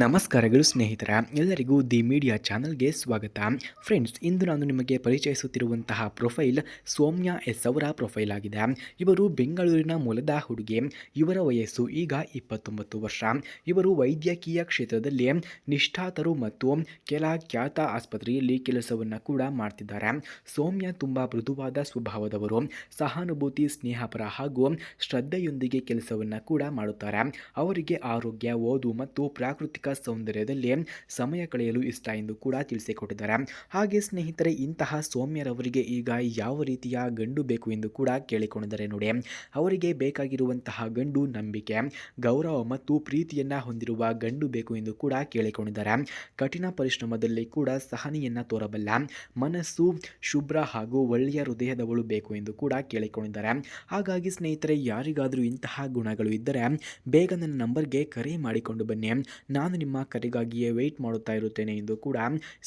ನಮಸ್ಕಾರಗಳು ಸ್ನೇಹಿತರ, ಎಲ್ಲರಿಗೂ ದಿ ಮೀಡಿಯಾ ಚಾನಲ್ಗೆ ಸ್ವಾಗತ. ಫ್ರೆಂಡ್ಸ್, ಇಂದು ನಾನು ನಿಮಗೆ ಪರಿಚಯಿಸುತ್ತಿರುವಂತಹ ಪ್ರೊಫೈಲ್ ಸೌಮ್ಯ ಎಸ್ ಅವರ ಪ್ರೊಫೈಲ್ ಆಗಿದೆ. ಇವರು ಬೆಂಗಳೂರಿನ ಮೂಲದ ಹುಡುಗಿ. ಇವರ ವಯಸ್ಸು ಈಗ ಇಪ್ಪತ್ತೊಂಬತ್ತು ವರ್ಷ. ಇವರು ವೈದ್ಯಕೀಯ ಕ್ಷೇತ್ರದಲ್ಲಿ ನಿಷ್ಠಾತರು ಮತ್ತು ಕೆಲ ಖ್ಯಾತ ಆಸ್ಪತ್ರೆಯಲ್ಲಿ ಕೆಲಸವನ್ನು ಕೂಡ ಮಾಡ್ತಿದ್ದಾರೆ. ಸೌಮ್ಯ ತುಂಬ ಮೃದುವಾದ ಸ್ವಭಾವದವರು. ಸಹಾನುಭೂತಿ, ಸ್ನೇಹಪರ ಹಾಗೂ ಶ್ರದ್ಧೆಯೊಂದಿಗೆ ಕೆಲಸವನ್ನು ಕೂಡ ಮಾಡುತ್ತಾರೆ. ಅವರಿಗೆ ಆರೋಗ್ಯ, ಓದು ಮತ್ತು ಪ್ರಾಕೃತಿಕ ಸೌಂದರ್ಯದಲ್ಲಿ ಸಮಯ ಕಳೆಯಲು ಇಷ್ಟ ಎಂದು ಕೂಡ ತಿಳಿಸಿಕೊಟ್ಟಿದ್ದಾರೆ. ಹಾಗೆ ಸ್ನೇಹಿತರೆ, ಇಂತಹ ಸೌಮ್ಯರವರಿಗೆ ಈಗ ಯಾವ ರೀತಿಯ ಗಂಡು ಬೇಕು ಎಂದು ಕೂಡ ಕೇಳಿಕೊಂಡಿದ್ದಾರೆ ನೋಡಿ. ಅವರಿಗೆ ಬೇಕಾಗಿರುವಂತಹ ಗಂಡು ನಂಬಿಕೆ, ಗೌರವ ಮತ್ತು ಪ್ರೀತಿಯನ್ನ ಹೊಂದಿರುವ ಗಂಡು ಬೇಕು ಎಂದು ಕೂಡ ಕೇಳಿಕೊಂಡಿದ್ದಾರೆ. ಕಠಿಣ ಪರಿಶ್ರಮದಲ್ಲಿ ಕೂಡ ಸಹನೆಯನ್ನ ತೋರಬಲ್ಲ, ಮನಸ್ಸು ಶುಭ್ರ ಹಾಗೂ ಒಳ್ಳೆಯ ಹೃದಯದವಳು ಬೇಕು ಎಂದು ಕೂಡ ಕೇಳಿಕೊಂಡಿದ್ದಾರೆ. ಹಾಗಾಗಿ ಸ್ನೇಹಿತರೆ, ಯಾರಿಗಾದರೂ ಇಂತಹ ಗುಣಗಳು ಇದ್ದರೆ ಬೇಗ ನನ್ನ ನಂಬರ್ಗೆ ಕರೆ ಮಾಡಿಕೊಂಡು ಬನ್ನಿ. ನಾನು ನಿಮ್ಮ ಕರೆಗಾಗಿಯೇ ವೆಯ್ಟ್ ಮಾಡುತ್ತಾ ಇರುತ್ತೇನೆ ಎಂದು ಕೂಡ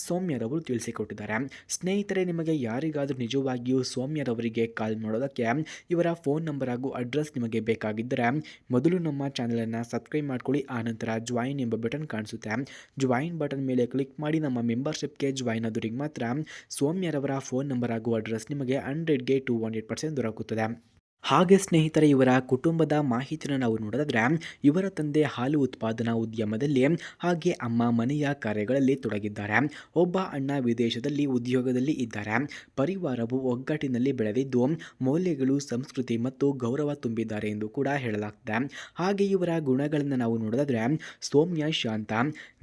ಸೌಮ್ಯರವರು ತಿಳಿಸಿಕೊಟ್ಟಿದ್ದಾರೆ. ಸ್ನೇಹಿತರೆ, ನಿಮಗೆ ಯಾರಿಗಾದರೂ ನಿಜವಾಗಿಯೂ ಸೌಮ್ಯರವರಿಗೆ ಕಾಲ್ ಮಾಡೋದಕ್ಕೆ ಇವರ ಫೋನ್ ನಂಬರ್ ಹಾಗೂ ಅಡ್ರೆಸ್ ನಿಮಗೆ ಬೇಕಾಗಿದ್ದರೆ ಮೊದಲು ನಮ್ಮ ಚಾನಲನ್ನು ಸಬ್ಸ್ಕ್ರೈಬ್ ಮಾಡ್ಕೊಳ್ಳಿ ಆನಂತರ ಜಾಯಿನ್ ಎಂಬ ಬಟನ್ ಕಾಣಿಸುತ್ತೆ. ಜಾಯಿನ್ ಬಟನ್ ಮೇಲೆ ಕ್ಲಿಕ್ ಮಾಡಿ ನಮ್ಮ ಮೆಂಬರ್ಶಿಪ್ಗೆ ಜಾಯಿನ್ ಆದವರಿಗೆ ಮಾತ್ರ ಸೌಮ್ಯರವರ ಫೋನ್ ನಂಬರ್ ಹಾಗೂ ಅಡ್ರೆಸ್ ನಿಮಗೆ ಹಂಡ್ರೆಡ್ಗೆ ಟು ಹಂಡ್ರೆಡ್ ಪರ್ಸೆಂಟ್ ದೊರಕುತ್ತದೆ. ಹಾಗೆ ಸ್ನೇಹಿತರೆ, ಇವರ ಕುಟುಂಬದ ಮಾಹಿತಿಯನ್ನು ನಾವು ನೋಡಿದ್ರೆ ಇವರ ತಂದೆ ಹಾಲು ಉತ್ಪಾದನಾ ಉದ್ಯಮದಲ್ಲಿ ಹಾಗೆ ಅಮ್ಮ ಮನೆಯ ಕಾರ್ಯಗಳಲ್ಲಿ ತೊಡಗಿದ್ದಾರೆ. ಒಬ್ಬ ಅಣ್ಣ ವಿದೇಶದಲ್ಲಿ ಉದ್ಯೋಗದಲ್ಲಿ ಇದ್ದಾರೆ. ಪರಿವಾರವು ಒಗ್ಗಟ್ಟಿನಲ್ಲಿ ಬೆಳೆದಿದ್ದು, ಮೌಲ್ಯಗಳು, ಸಂಸ್ಕೃತಿ ಮತ್ತು ಗೌರವ ತುಂಬಿದ್ದಾರೆ ಎಂದು ಕೂಡ ಹೇಳಲಾಗ್ತದೆ. ಹಾಗೆ ಇವರ ಗುಣಗಳನ್ನು ನಾವು ನೋಡಿದ್ರೆ ಸೌಮ್ಯ, ಶಾಂತ,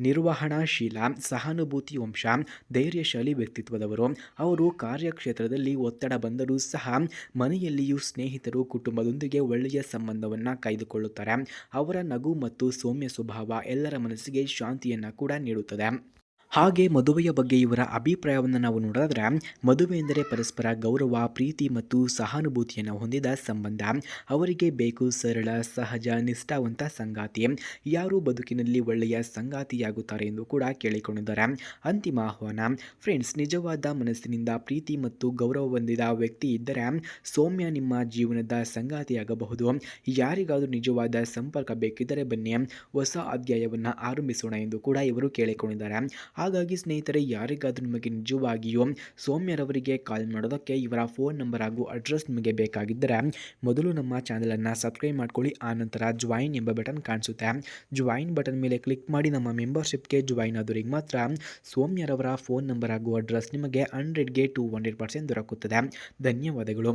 ನಿರ್ವಹಣಾಶೀಲ, ಸಹಾನುಭೂತಿ ವಂಶ, ಧೈರ್ಯಶಾಲಿ ವ್ಯಕ್ತಿತ್ವದವರು. ಅವರು ಕಾರ್ಯಕ್ಷೇತ್ರದಲ್ಲಿ ಒತ್ತಡ ಬಂದರೂ ಸಹ ಮನೆಯಲ್ಲಿಯೂ ಸ್ನೇಹಿತರು ಕುಟುಂಬದೊಂದಿಗೆ ಒಳ್ಳೆಯ ಸಂಬಂಧವನ್ನು ಕಾಯ್ದುಕೊಳ್ಳುತ್ತಾರೆ. ಅವರ ನಗು ಮತ್ತು ಸೌಮ್ಯ ಸ್ವಭಾವ ಎಲ್ಲರ ಮನಸ್ಸಿಗೆ ಶಾಂತಿಯನ್ನು ಕೂಡ ನೀಡುತ್ತದೆ. ಹಾಗೆ ಮದುವೆಯ ಬಗ್ಗೆ ಇವರ ಅಭಿಪ್ರಾಯವನ್ನು ನಾವು ನೋಡಿದ್ರೆ, ಮದುವೆ ಎಂದರೆ ಪರಸ್ಪರ ಗೌರವ, ಪ್ರೀತಿ ಮತ್ತು ಸಹಾನುಭೂತಿಯನ್ನು ಹೊಂದಿದ ಸಂಬಂಧ. ಅವರಿಗೆ ಬೇಕು, ಸರಳ, ಸಹಜ, ನಿಷ್ಠಾವಂತ ಸಂಗಾತಿ. ಯಾರು ಬದುಕಿನಲ್ಲಿ ಒಳ್ಳೆಯ ಸಂಗಾತಿಯಾಗುತ್ತಾರೆ ಎಂದು ಕೂಡ ಕೇಳಿಕೊಂಡಿದ್ದಾರೆ. ಅಂತಿಮ ಆಹ್ವಾನ, ಫ್ರೆಂಡ್ಸ್, ನಿಜವಾದ ಮನಸ್ಸಿನಿಂದ ಪ್ರೀತಿ ಮತ್ತು ಗೌರವ ಹೊಂದಿದ ವ್ಯಕ್ತಿ ಇದ್ದರೆ, ಸೌಮ್ಯ ನಿಮ್ಮ ಜೀವನದ ಸಂಗಾತಿಯಾಗಬಹುದು. ಯಾರಿಗಾದರೂ ನಿಜವಾದ ಸಂಪರ್ಕ ಬೇಕಿದ್ದರೆ ಬನ್ನಿ. ಹೊಸ ಅಧ್ಯಾಯವನ್ನು ಆರಂಭಿಸೋಣ ಎಂದು ಕೂಡ ಇವರು ಕೇಳಿಕೊಂಡಿದ್ದಾರೆ. ಹಾಗಾಗಿ ಸ್ನೇಹಿತರೆ, ಯಾರಿಗಾದರೂ ನಿಮಗೆ ನಿಜವಾಗಿಯೂ ಸೌಮ್ಯರವರಿಗೆ ಕಾಲ್ ಮಾಡೋದಕ್ಕೆ ಇವರ ಫೋನ್ ನಂಬರ್ ಹಾಗೂ ಅಡ್ರೆಸ್ ನಿಮಗೆ ಬೇಕಾಗಿದ್ದರೆ ಮೊದಲು ನಮ್ಮ ಚಾನಲನ್ನು ಸಬ್ಸ್ಕ್ರೈಬ್ ಮಾಡ್ಕೊಳ್ಳಿ ಆನಂತರ ಜಾಯಿನ್ ಎಂಬ ಬಟನ್ ಕಾಣಿಸುತ್ತೆ. ಜಾಯಿನ್ ಬಟನ್ ಮೇಲೆ ಕ್ಲಿಕ್ ಮಾಡಿ ನಮ್ಮ ಮೆಂಬರ್ಶಿಪ್ಗೆ ಜಾಯಿನ್ ಆದವರಿಗೆ ಮಾತ್ರ ಸೌಮ್ಯರವರ ಫೋನ್ ನಂಬರ್ ಹಾಗೂ ಅಡ್ರೆಸ್ ನಿಮಗೆ ಹಂಡ್ರೆಡ್ಗೆ ಟು ಹಂಡ್ರೆಡ್ ಪರ್ಸೆಂಟ್ ದೊರಕುತ್ತದೆ. ಧನ್ಯವಾದಗಳು.